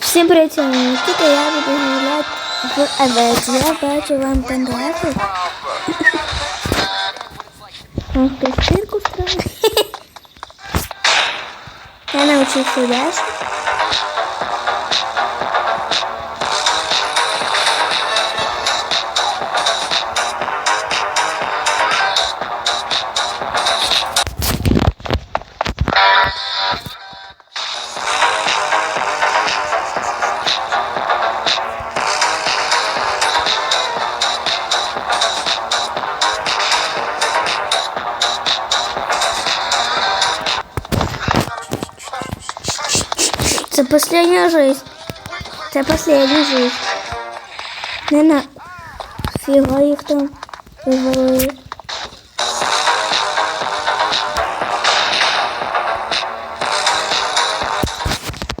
Всім привіт, це Нікіта, я буду гуляти в Еветі. Я бачу вам там Он хтось цирку строїть. Я научился дальше. Це последня жизнь. Це последня жизнь. Не на фіга їх там вивели.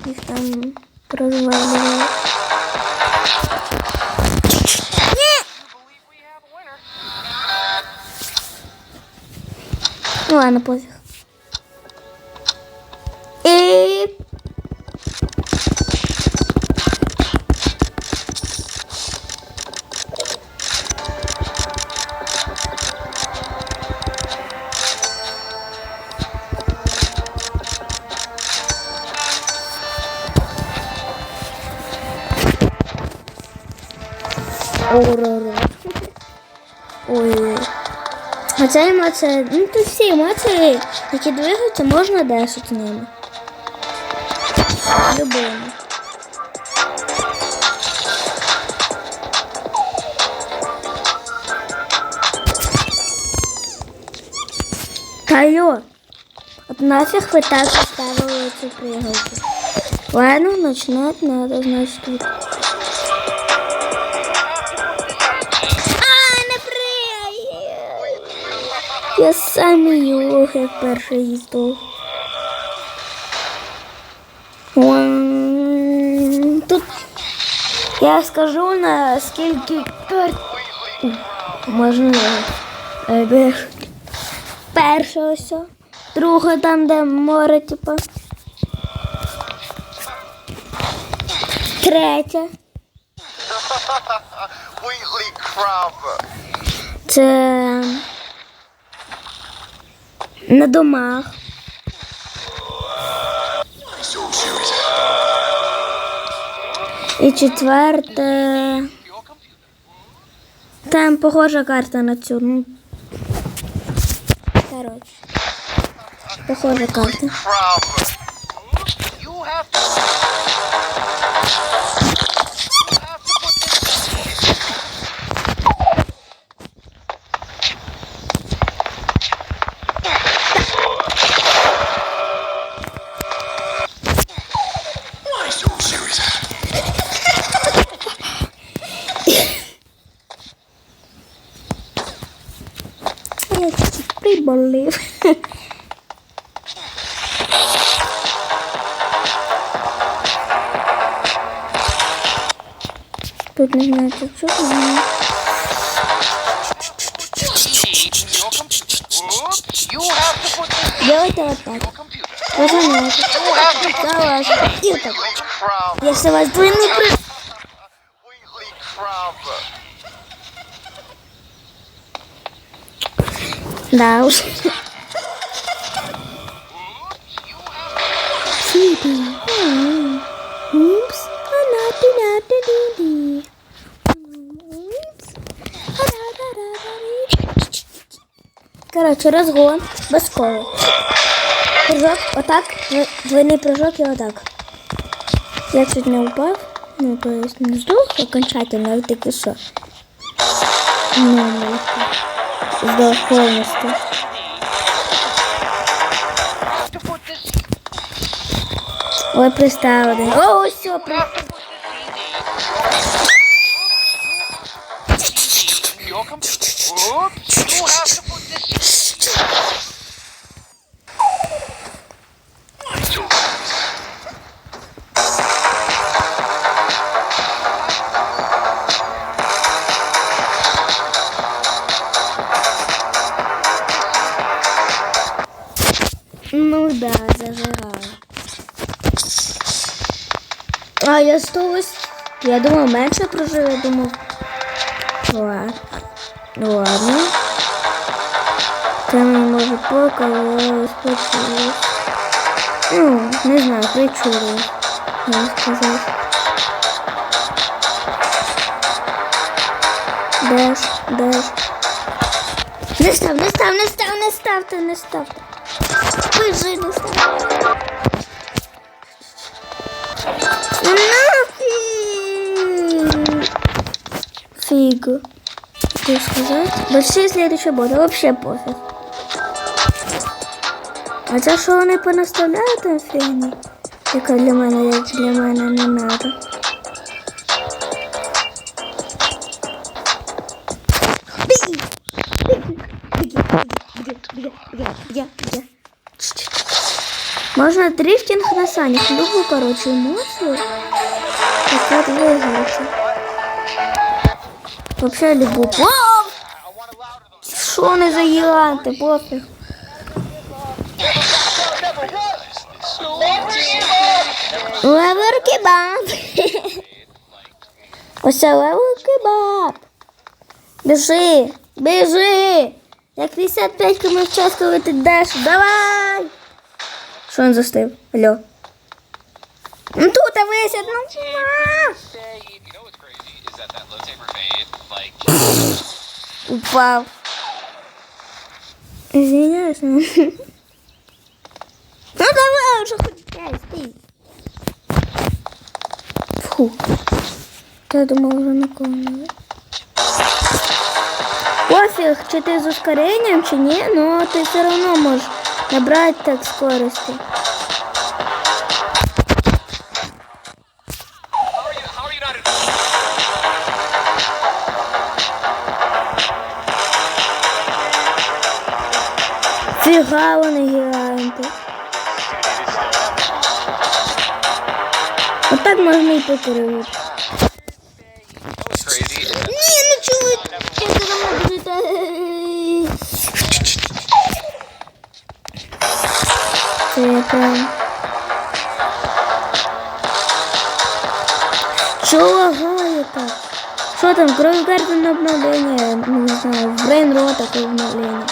Їх там розвалили. Ну ладно, пофіг. І Орoro. Ой. А ця емоція, ну тут всі емоції, які двигаються, можна дешити ними. Любими. Та йо, от нафиг ви так поставили цю пригодку. Ладно, начинать надо, значит, тут. Я самі його як перший їздов. Тут я скажу на скільки карт можна перша ось, друга там, де море, типа. Третя. Це на домах. І четверте. Там похожа карта на цю. Ну. Короче. Похожа карта. Чуть приболів. Тут не знаю, що що. там. Oops, you have to put this Делайте вот так. in your computer. Розумієте. You have to put Це ваш. І так. Wheatley crab. Якщо у вас двойний при... Да уж. Сиди. М. Упс. Ана-ти-на-ти-ди-ди. Упс. Короче, розгон без кола. Прыжок, отак, дво- двойний прыжок і отак. Я чуть не упав, ну, то есть не здох окончательно, а таки що. Ну, легко. сюда полностью. Ой, приставленный. О, все, приставленный. А, я 108. Я думав, менше прожив, я думав. Ладно. Ладно. Це мені може показалось, почулось. Ну, не знаю, причулось. Я сказав. Деш, деш. Не став, не став, не став, не ставте, не ставте. Бежи, не став. фиг. Что сказать? Большие следующие боты. Вообще пофиг. А те, що вони понаставляють на фігні, яка для мене, як для мене не надо. Можно Біги! Дрифтинг на санях, любую, короче емоцію, так виграти. Вообще люблю. Вау! Що вони за гіганти, пофіг. Левер кебаб. Ось це левер кебаб. Біжи, біжи. Як 55 км в час, коли ти йдеш. Давай. Що він застив? Алло. Ну тут висять, ну. Упав. Извиняюсь. Ну давай уже хоть пять, стій. Фу. Я думав вже нікого не є. Пофіг, чи ти з ускоренням, чи ні, но ти все одно можеш набрати так скорості. Ніфіга гіганти. Отак можна і покривати. Ні, не чую, як за Чого лагає так? Що там, кроме карти на обновлення? Не знаю, в Брейн Рота обновлення.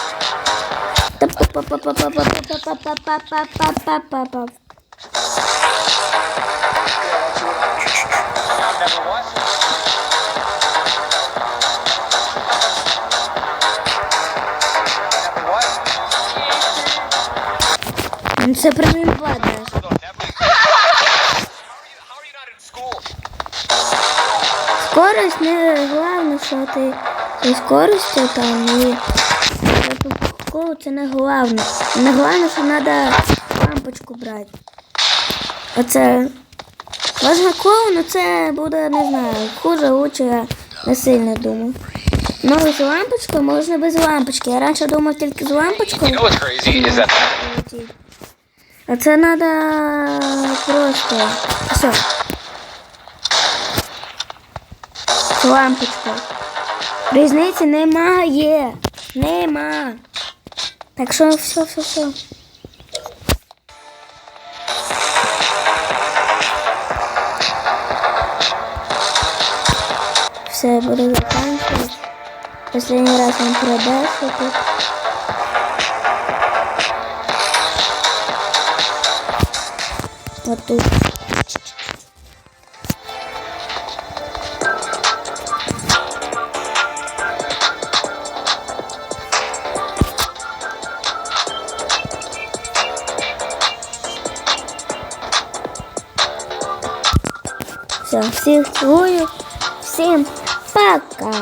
Це прямий бад. Скорость не главное, що ти зі скоростю там і школу це не головне. Не головне, що треба лампочку брати. Оце можна коло, але це буде, не знаю, хуже, лучше, я не сильно думаю. Ну, з лампочкою можна без лампочки. Я раніше думав тільки з лампочкою. You know what's crazy is that А це треба просто. Все. З лампочкою. Різниці немає. Нема. Так що все, все, все. Все, буду заканчивать. Последний раз вам продать тут. Вот тут. Все, всіх цілую, всім пока!